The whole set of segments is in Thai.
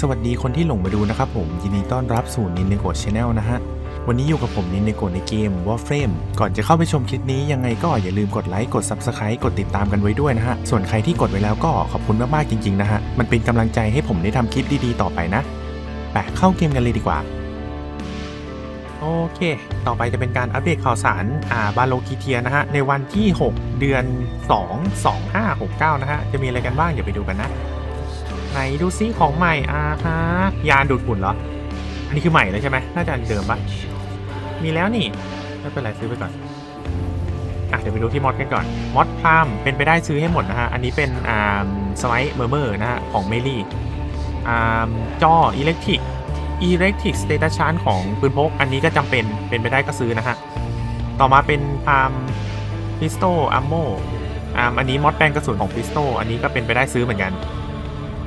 สวัสดีคนที่หลงมาดูนะครับผม ยินดีต้อนรับสู่นินเนโกะชแนลนะฮะ วันนี้อยู่กับผมนินเนโกะในเกม Warframe ก่อนจะเข้าไปชมคลิปนี้ยังไงก็อย่าลืมกดไลค์กด Subscribe กดติดตามกันไว้ด้วยนะฮะ ส่วนใครที่กดไว้แล้วก็ขอบคุณมากๆจริง ๆ นะฮะ มันเป็นกำลังใจให้ผมได้ทำคลิปดีๆต่อไปนะไปเข้าเกมกันเลยดีกว่าโอเค ต่อไปจะเป็นการอัปเดตข่าวสาร อ่า บาโลกีเทียนะฮะ ในวันที่ 6 เดือน 2 2 5 6 9 นะฮะ จะมีอะไรกันบ้าง เดี๋ยวไปดูกันนะ ไหนดูซิของใหม่อ่าฮะยานดูดฝุ่นเหรอ อันนี้คือใหม่เลยใช่ไหมน่าจะอันเดิมปะมีแล้วนี่ไม่เป็นไรซื้อไปก่อนอะเดี๋ยวไปดูที่มอดกันก่อนมอดพรามเป็นไปได้ซื้อให้หมดนะฮะอันนี้เป็นอ่าสไลด์เมอร์เมอร์นะฮะของเมลี่อ่าจออิเล็กทริกอิเล็กทริกสเตตัสชาร์จของปืนพกอันนี้ก็จำเป็นเป็นไปได้ก็ซื้อนะฮะต่อมาเป็นพามพิสโตอัมโมอ่าอันนี้มอดแปลงกระสุนของพิสโตอันนี้ก็เป็นไปได้ซื้อเหมือนกัน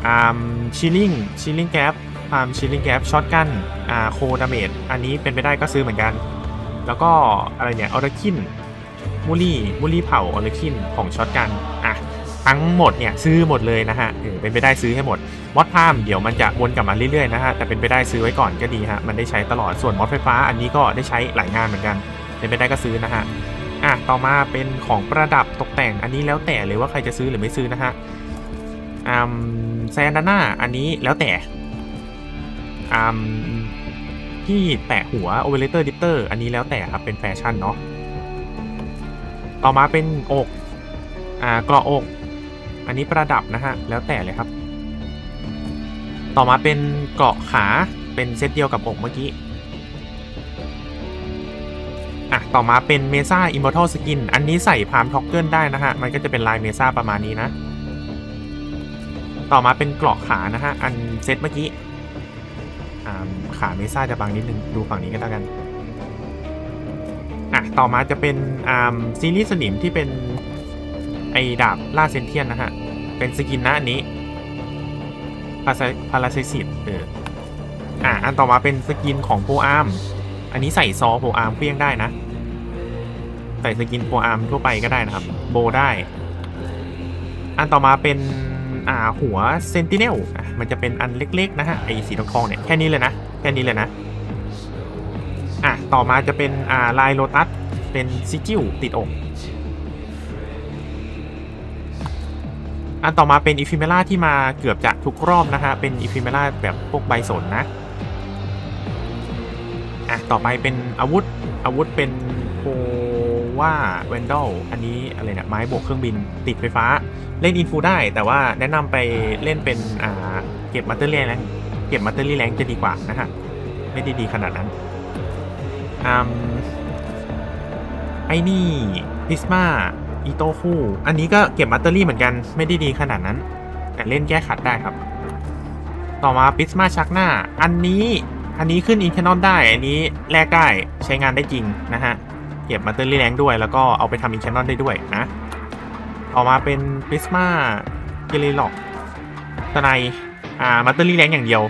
อ่าชิลลิงชิลลิงแกปพามชิลลิงแกปช็อตกันอ่าโคดาเมจอันนี้เป็นไปได้ก็ซื้อเหมือนกัน แล้วก็อะไรเนี่ยออร์คินมูลี่มูลี่เผาออร์คินของช็อตกันอะทั้งหมดเนี่ยซื้อหมดเลยนะฮะเออเป็นไปได้ซื้อให้หมดมอดพามเดี๋ยวมันจะวนกลับมาเรื่อยๆนะฮะแต่เป็นไปได้ซื้อไว้ก่อนก็ดีฮะมันได้ใช้ตลอดส่วนมอดไฟฟ้าอันนี้ก็ได้ใช้หลายงานเหมือนกัน เป็นไปได้ก็ซื้อนะฮะอะต่อมาเป็นของประดับตกแต่งอันนี้แล้วแต่เลยว่าใครจะซื้อหรือไม่ซื้อนะฮะอืม แซนดาน่าอันนี้แล้วแต่อืมที่แปะหัวโอเวอเรเตอร์ดิปเตอร์อันนี้แล้วแต่ครับเป็นแฟชั่นเนาะต่อมาเป็นอกอ่าเกราะอก อันนี้ประดับนะฮะแล้วแต่เลยครับ ต่อมาเป็นเกราะขาเป็นเซตเดียวกับอกเมื่อกี้อะต่อมาเป็นเมซ่าอิมมอร์ทัลสกินอันนี้ใส่พามท็อกเกิลได้นะฮะมันก็จะเป็นลายเมซ่าประมาณนี้นะ ต่อมาเป็นเกราะขานะฮะ อันเซตเมื่อกี้อ่าขาเมซ่าจะบางนิดนึง ดูฝั่งนี้กันแล้วกัน อะ ต่อมาจะเป็นอ่าซีรีส์สนิมที่เป็น ไอดาบล่าเซนเทียนนะฮะ เป็นสกินนะอันนี้พาราพาราไซซิตเอออะ อันต่อมาเป็นสกินของโพอาร์ม อันนี้ใส่ซอโพอาร์มเพี้ยงได้นะ ใส่สกินโพอาร์มทั่วไปก็ได้นะครับ โบได้ อันต่อมาเป็น อ่าหัวเซนติเนลอะมันจะเป็นอันเล็กๆนะฮะไอสีทองๆเนี่ยแค่นี้เลยนะแค่นี้เลยนะอะต่อมาจะเป็นอ่าลายโลตัสเป็นซิจิวติดอกอันต่อมาเป็นอีฟิเมล่าที่มาเกือบจะทุกรอบนะฮะเป็นอีฟิเมล่าแบบพวกใบสนนะอะต่อไปเป็นอาวุธอาวุธเป็นโค ว่าแวนดอลอันนี้อะไรเนี่ยไม้โบกเครื่องบินติดไฟฟ้า เล่นอินฟูได้ แต่ว่าแนะนำไปเล่นเป็นอ่าเก็บมัตเตอร์เลียแรงเก็บมัตเตอร์เลียแรงจะดีกว่านะฮะ ไม่ได้ดีขนาดนั้นอไอ้นี่พิสมาอีโต้คู่ อันนี้ก็เก็บมัตเตอรี่เหมือนกันไม่ได้ดีขนาดนั้น แต่เล่นแก้ขัดได้ครับ ต่อมาพิสมาชักหน้า อันนี้อันนี้ขึ้นอินแคนอนได้ อันนี้แลกได้ใช้งานได้จริงนะฮะ เก็บมัตเตอรี่แรงด้วย แล้วก็เอาไปทำอินแคนอนได้ด้วยนะต่อมาเป็นพิสมาเกลิล็อกสไนอ่ามัตเตอรี่แรงอย่างเดียว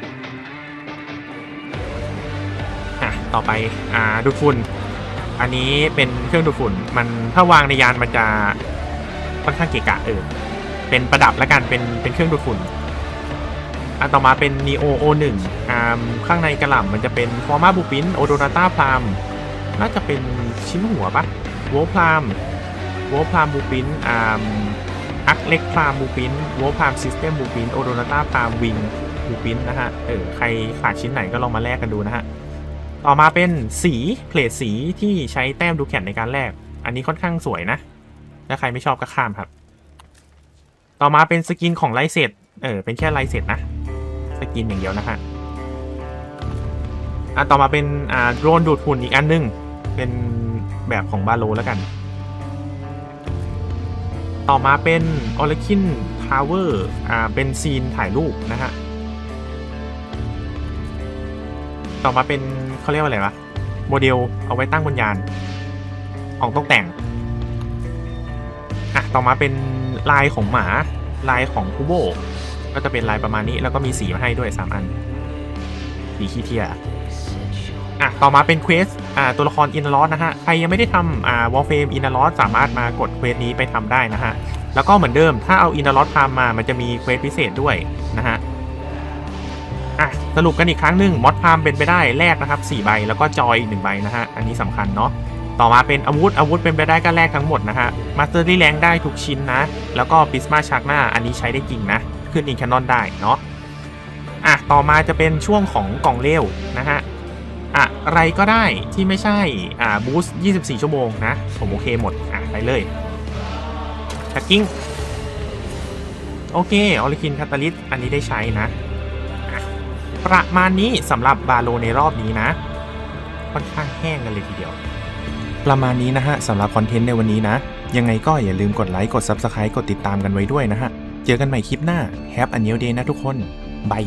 อะต่อไปอ่าดูดฝุ่น อันนี้เป็นเครื่องดูดฝุ่น มันถ้าวางในยานมันจะค่อนข้างเกะกะเออเป็นประดับแล้วกันเป็นเป็นเครื่องดูดฝุ่นอันต่อมาเป็น Neo O1 อ่าข้างในกระหล่ำมันจะเป็น Forma b l u e p r i n t o d o n a t a p l a m น่าจะเป็นชิ้นหัวปะ w o l p l a m w o l p l a m b l u e p r i n t อ่าอักเล็กพลามบูปิน w o l p l a m System b l u e p r i n t o d o n a t a p l a m Wing b l u e p r i n t นะฮะ เออ ใครขาดชิ้นไหนก็ลองมาแลกกันดูนะฮะ ต่อมาเป็นสีเพลทสีที่ใช้แต้มดูแข่นในการแลก อันนี้ค่อนข้างสวยนะ ถ้าใครไม่ชอบก็ข้ามครับ ต่อมาเป็นสกินของไลเซตเออ เป็นแค่ไลเซตนะ สกินอย่างเดียวนะฮะอะต่อมาเป็นอ่าโดรนดูดฝุ่นอีกอันหนึง เป็นแบบของบาโลแล้วกัน ต่อมาเป็น o r a k i n Tower อ่าเป็นซีนถ่ายรูปนะฮะ ต่อมาเป็นเขาเรียกว่าอะไรวะ โมเดลเอาไว้ตั้งบนยาน ของตกแต่งอะต่อมาเป็นลายของหมาลายของคูโบก็จะเป็นลายประมาณนี้แล้วก็มีสีมาให้ด้วย 3 อันสีคีเทีย อะต่อมาเป็นเควสอ่าตัวละครอินนลอสนะฮะ ใครยังไม่ได้ทำอ่าวอลเฟมอินนลอสสามารถมากดเควสนี้ไปทำได้นะฮะ แล้วก็เหมือนเดิมถ้าเอาอินนลอสทำมา มันจะมีเควสพิเศษด้วยนะฮะอะสรุปกันอีกครั้งหนึ่งมอดพามเป็นไปได้แลกนะครับ4ใบแล้วก็จอยอีกหนึ่งใบนะฮะ อันนี้สำคัญเนาะต่อมาเป็นอาวุธอาวุธเป็นไปได้ก็แลกทั้งหมดนะฮะมาสเตอร์รี่แรงได้ทุกชิ้นนะ แล้วก็ปิสมาชักหน้าอันนี้ใช้ได้จริงนะ ขึ้นอินแคนนอนได้เนาะอะต่อมาจะเป็นช่วงของกล่องเร็วนะฮะ อะไรก็ได้ที่ไม่ใช่อ่าบูสต์24 ชั่วโมงนะ ผมโอเคหมด อะไปเลยชักกิ้งโอเคออริคินคาตาลิสอันนี้ได้ใช้นะประมาณนี้สำหรับบาโลในรอบนี้นะ ค่อนข้างแห้งกันเลยทีเดียว ประมาณนี้นะฮะสำหรับคอนเทนต์ในวันนี้นะ ยังไงก็อย่าลืมกดไลค์กด Subscribe กดติดตามกันไว้ด้วยนะฮะ เจอกันใหม่คลิปหน้า Have a new day นะทุกคนบาย